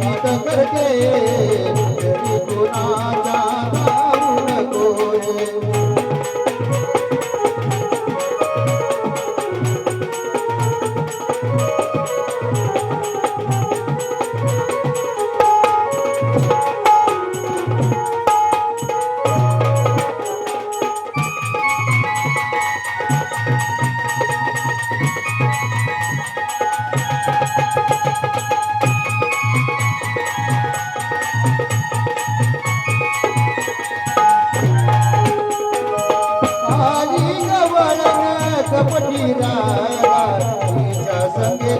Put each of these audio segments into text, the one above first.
मत करके तेरी को ना जाना उड़ कोई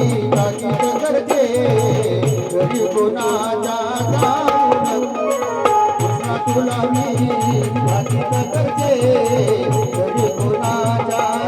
बाकी करते गुरु구나 जानो मुजको बाकी करते गुरु구나 जानो